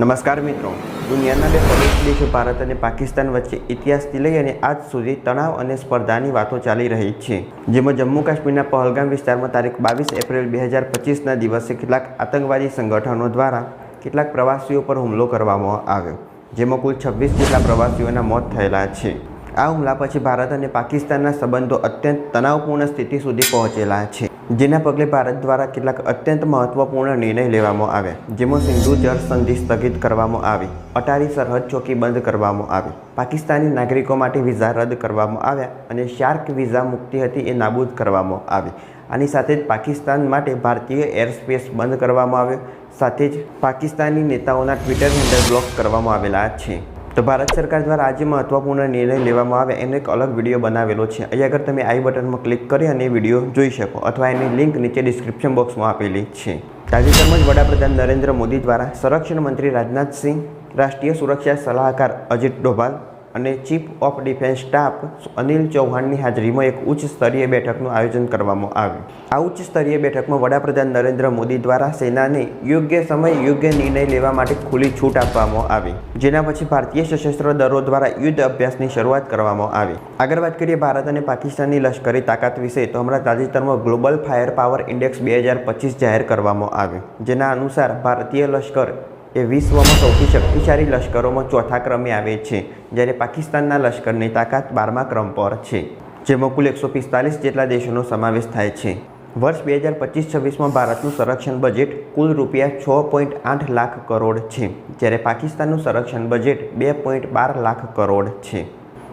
નમસ્કાર મિત્રો. દુનિયાના બે પડોશી દેશો, ભારત અને પાકિસ્તાન વચ્ચે ઇતિહાસથી લઈ અને આજ સુધી તણાવ અને સ્પર્ધાની વાતો ચાલી રહી છે. જેમાં જમ્મુ કાશ્મીરના પહલગામ વિસ્તારમાં તારીખ બાવીસ એપ્રિલ બે હજાર પચીસના દિવસે કેટલાક આતંકવાદી સંગઠનો દ્વારા કેટલાક પ્રવાસીઓ પર હુમલો કરવામાં આવ્યો, જેમાં કુલ છવ્વીસ જેટલા પ્રવાસીઓના મોત થયેલા છે. આ હુમલા પછી ભારત અને પાકિસ્તાનના સંબંધો અત્યંત તણાવપૂર્ણ સ્થિતિ સુધી પહોંચેલા છે. જેના પગલે ભારત દ્વારા કેટલાક અત્યંત મહત્વપૂર્ણ નિર્ણય લેવામાં આવ્યા, જેમાં સિંધુ જળ સંધિ સ્થગિત કરવામાં આવી, અટારી સરહદ ચોકી બંધ કરવામાં આવી, પાકિસ્તાની નાગરિકો માટે વિઝા રદ કરવામાં આવ્યા અને શાર્ક વિઝા મુક્તિ હતી એ નાબૂદ કરવામાં આવી. આની સાથે જ પાકિસ્તાન માટે ભારતીય એરસ્પેસ બંધ કરવામાં આવ્યો. સાથે જ પાકિસ્તાની નેતાઓના ટ્વિટર હેન્ડલ બ્લોક કરવામાં આવેલા છે. તો ભારત સરકાર દ્વારા આજે મહત્ત્વપૂર્ણ નિર્ણય લેવામાં આવે એનો એક અલગ વીડિયો બનાવેલો છે. અહીંયા આગળ તમે આઈ બટનમાં ક્લિક કરી અને એ વીડિયો જોઈ શકો અથવા એની લિંક નીચે ડિસ્ક્રિપ્શન બોક્સમાં આપેલી છે. તાજેતરમાં જ વડાપ્રધાન નરેન્દ્ર મોદી દ્વારા સંરક્ષણ મંત્રી રાજનાથસિંહ, રાષ્ટ્રીય સુરક્ષા સલાહકાર અજીત ડોભાલ અને chief of defence staff Anil ચૌહાણની હાજરીમાં એક ઉચ્ચ સ્તરીય બેઠકનું આયોજન કરવામાં આવ્યું. આ ઉચ્ચ સ્તરીય બેઠકમાં વડાપ્રધાન નરેન્દ્ર મોદી દ્વારા સેનાને યોગ્ય સમય, યોગ્ય નિર્ણય લેવા માટે ખુલ્લી છૂટ આપવામાં આવી, જેના પછી ભારતીય સશસ્ત્ર દળો દ્વારા યુદ્ધ અભ્યાસની શરૂઆત કરવામાં આવી. આગળ વાત કરીએ ભારત અને પાકિસ્તાનની લશ્કરી તાકાત વિશે, તો હમણાં તાજેતરમાં ગ્લોબલ ફાયર પાવર ઇન્ડેક્સ બે હજાર પચીસ જાહેર કરવામાં આવ્યું, જેના અનુસાર ભારતીય લશ્કર એ વિશ્વમાં સૌથી શક્તિશાળી લશ્કરોમાં ચોથા ક્રમે આવે છે, જ્યારે પાકિસ્તાનના લશ્કરની તાકાત બારમા ક્રમ પર છે, જેમાં કુલ એકસો પિસ્તાલીસ જેટલા દેશોનો સમાવેશ થાય છે. વર્ષ બે હજાર પચીસ છવ્વીસમાં ભારતનું સંરક્ષણ બજેટ કુલ રૂપિયા છ પોઈન્ટ આઠ લાખ કરોડ છે, જ્યારે પાકિસ્તાનનું સંરક્ષણ બજેટ બે પોઈન્ટ બાર લાખ કરોડ છે.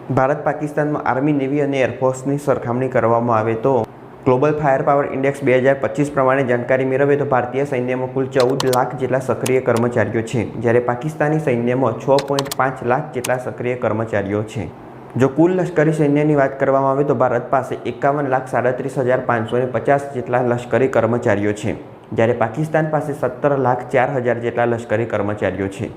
ભારત પાકિસ્તાનમાં આર્મી, નેવી અને એરફોર્સની સરખામણી કરવામાં આવે તો ગ્લોબલ ફાયર પાવર ઇન્ડેક્સ બે હજાર પચીસ પ્રમાણે જાણકારી મેળવે તો ભારતીય સૈન્યમાં કુલ ચૌદ લાખ જેટલા સક્રિય કર્મચારીઓ છે, જ્યારે પાકિસ્તાની સૈન્યમાં છ પોઈન્ટ પાંચ લાખ જેટલા સક્રિય કર્મચારીઓ છે. જો કુલ લશ્કરી સૈન્યની વાત કરવામાં આવે તો ભારત પાસે એકાવન લાખ સાડત્રીસ હજાર પાંચસો ને પચાસ જેટલા લશ્કરી કર્મચારીઓ છે, જ્યારે પાકિસ્તાન પાસે સત્તર લાખ ચાર હજાર જેટલા લશ્કરી કર્મચારીઓ છે.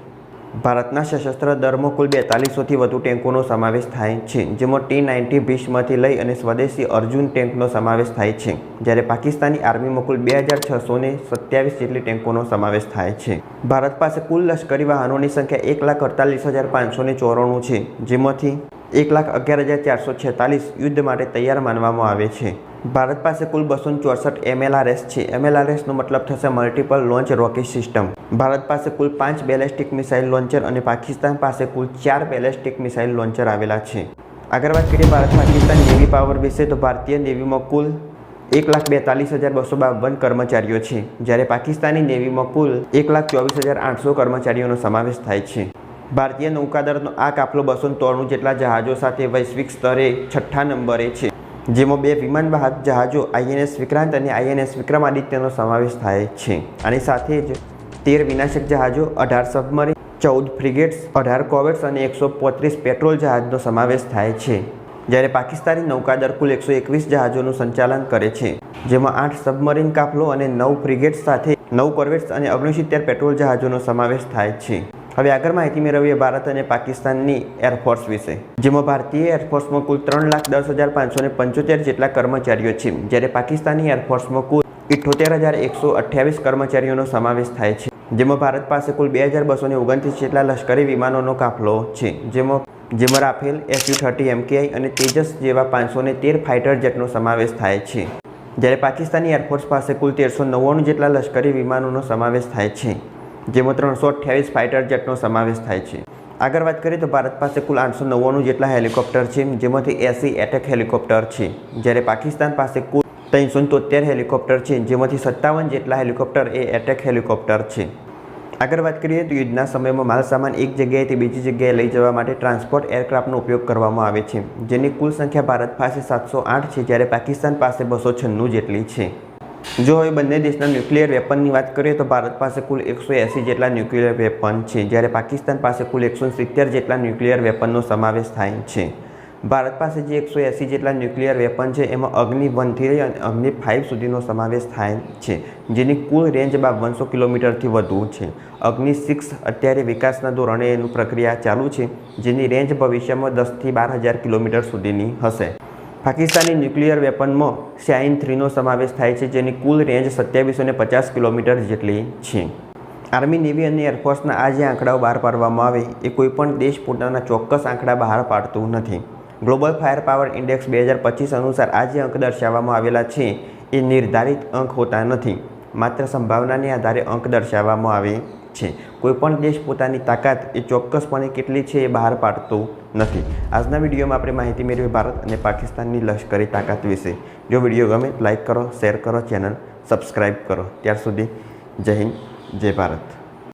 ભારતના સશસ્ત્ર દળમાં કુલ બેતાલીસોથી વધુ ટેન્કોનો સમાવેશ થાય છે, જેમાં ટી નાઇન્ટી ભીષ્મથી લઈ અને સ્વદેશી અર્જુન ટેન્કનો સમાવેશ થાય છે, જ્યારે પાકિસ્તાની આર્મીમાં કુલ બે હજાર છસો ને સત્યાવીસ જેટલી ટેન્કોનો સમાવેશ થાય છે. ભારત પાસે કુલ લશ્કરી વાહનોની સંખ્યા એક લાખ અડતાલીસ હજાર પાંચસો ચોરાણું છે, જેમાંથી એક લાખ અગિયાર હજાર ચારસો છેતાલીસ યુદ્ધ માટે તૈયાર માનવામાં આવે છે. ભારત પાસે કુલ બસો ચોસઠ એમએલઆરએસ છે. એમએલઆરએસનો મતલબ થશે multiple launch rocket system Bharat પાસે કુલ પાંચ બેલેસ્ટિક મિસાઇલ લોન્ચર અને પાકિસ્તાન પાસે કુલ ચાર બેલેસ્ટિક મિસાઇલ લોન્ચર આવેલા છે. આગળ વાત કરીએ ભારત પાકિસ્તાન નેવી પાવર વિશે, તો ભારતીય નેવીમાં કુલ એક લાખ બેતાલીસ હજાર બસો બાવન કર્મચારીઓ છે. જ્યારે પાકિસ્તાની નેવીમાં કુલ એક લાખ ચોવીસ હજાર આઠસો કર્મચારીઓનો સમાવેશ થાય છે. ભારતીય નૌકાદળનો આ કાફલો બસો ત્રણું જેટલા જહાજો સાથે વૈશ્વિક સ્તરે છઠ્ઠા નંબરે છે, જેમાં બે વિમાનવાહક જહાજો આઈએનએસ વિક્રાંત અને આઈએનએસ વિક્રમાદિત્યનો સમાવેશ થાય છે. આની સાથે જ તેર વિનાશક જહાજો, અઢાર સબમરીન, ચૌદ ફ્રિગેટ્સ, અઢાર કોવેટ્સ અને એકસો પોત્રીસ પેટ્રોલ જહાજનો સમાવેશ થાય છે. જ્યારે પાકિસ્તાની નૌકાદળ કુલ એકસો એકવીસ જહાજોનું સંચાલન કરે છે, જેમાં આઠ સબમરીન કાફલો અને નવ ફ્રિગેટ્સ સાથે નવ કોર્વેટ્સ અને ઓગણસિત્તેર પેટ્રોલ જહાજોનો સમાવેશ થાય છે. હવે આગળ માહિતી મેળવીએ ભારત અને પાકિસ્તાનની એરફોર્સ વિશે. જેમાં ભારતીય એરફોર્સમાં કુલ ત્રણ લાખ દસ હજાર પાંચસો ને પંચોતેર જેટલા કર્મચારીઓ છે, જ્યારે પાકિસ્તાની એરફોર્સમાં કુલ ઇઠ્ઠોતેર હજાર એકસો અઠ્યાવીસ કર્મચારીઓનો સમાવેશ થાય છે. જેમાં ભારત પાસે કુલ બે હજાર બસો ને ઓગણત્રીસ જેટલા લશ્કરી વિમાનોનો કાફલો છે, જેમાં જેમાં રાફેલ એસયુ થર્ટી એમકેઆઈ અને તેજસ જેવા પાંચસો તેર ફાઇટર જેટનો સમાવેશ થાય છે. જ્યારે પાકિસ્તાની એરફોર્સ પાસે કુલ તેરસો નવ્વાણું જેટલા લશ્કરી વિમાનોનો સમાવેશ થાય છે. જેમાં ત્રણસો અઠ્યાવીસ ફાઇટર જેટનો સમાવેશ થાય છે. આગળ વાત કરીએ તો ભારત પાસે કુલ આઠસો નવ્વાણું જેટલા હેલિકોપ્ટર છે, જેમાંથી એસી એટેક હેલિકોપ્ટર છે. જ્યારે પાકિસ્તાન પાસે કુલ ત્રણસો તોતેર હેલિકોપ્ટર છે, જેમાંથી સત્તાવન જેટલા હેલિકોપ્ટર એ એટેક હેલિકોપ્ટર છે. આગળ વાત કરીએ તો યુદ્ધના સમયમાં માલસામાન એક જગ્યાએથી બીજી જગ્યાએ લઈ જવા માટે ટ્રાન્સપોર્ટ એરક્રાફ્ટનો ઉપયોગ કરવામાં આવે છે, જેની કુલ સંખ્યા ભારત પાસે સાતસો આઠ છે, જ્યારે પાકિસ્તાન પાસે બસો છન્નું જેટલી છે. જો હવે બંને દેશના ન્યુક્લિયર વેપનની વાત કરીએ તો ભારત પાસે કુલ એકસો એંસી જેટલા ન્યુક્લિયર વેપન છે, જ્યારે પાકિસ્તાન પાસે કુલ એકસો સિત્તેર જેટલા ન્યુક્લિયર વેપનનો સમાવેશ થાય છે. ભારત પાસે જે એકસો એંસી જેટલા ન્યુક્લિયર વેપન છે, એમાં અગ્નિ વનથી લઈ અને અગ્નિ ફાઇવ સુધીનો સમાવેશ થાય છે, જેની કુલ રેન્જ બાવનસો કિલોમીટરથી વધુ છે. અગ્નિ સિક્સ અત્યારે વિકાસના ધોરણે એનું પ્રક્રિયા ચાલુ છે, જેની રેન્જ ભવિષ્યમાં દસથી બાર હજાર કિલોમીટર સુધીની હશે. પાકિસ્તાની ન્યુક્લિયર વેપનમાં શાઇન થ્રીનો સમાવેશ થાય છે, જેની કુલ રેન્જ સત્યાવીસો ને પચાસ કિલોમીટર જેટલી છે. આર્મી, નેવી અને એરફોર્સના આ જે આંકડાઓ બહાર પાડવામાં આવે, એ કોઈપણ દેશ પોતાના ચોક્કસ આંકડા બહાર પાડતું નથી. ગ્લોબલ ફાયર પાવર ઇન્ડેક્સ બે હજાર પચીસ અનુસાર આ જે અંક દર્શાવવામાં આવેલા છે, એ નિર્ધારિત અંક હોતા નથી. માત્ર સંભાવનાને આધારે અંક દર્શાવવામાં આવે છે. કોઈપણ દેશ પોતાની તાકાત એ ચોક્કસપણે કેટલી છે એ બહાર પાડતું નથી. આજના વિડીયોમાં આપણે માહિતી મેળવી ભારત અને પાકિસ્તાનની લશ્કરી તાકાત વિશે. જો વીડિયો ગમે લાઇક કરો, શેર કરો, ચેનલ સબસ્ક્રાઈબ કરો. ત્યાર સુધી જય હિન્દ, જય ભારત.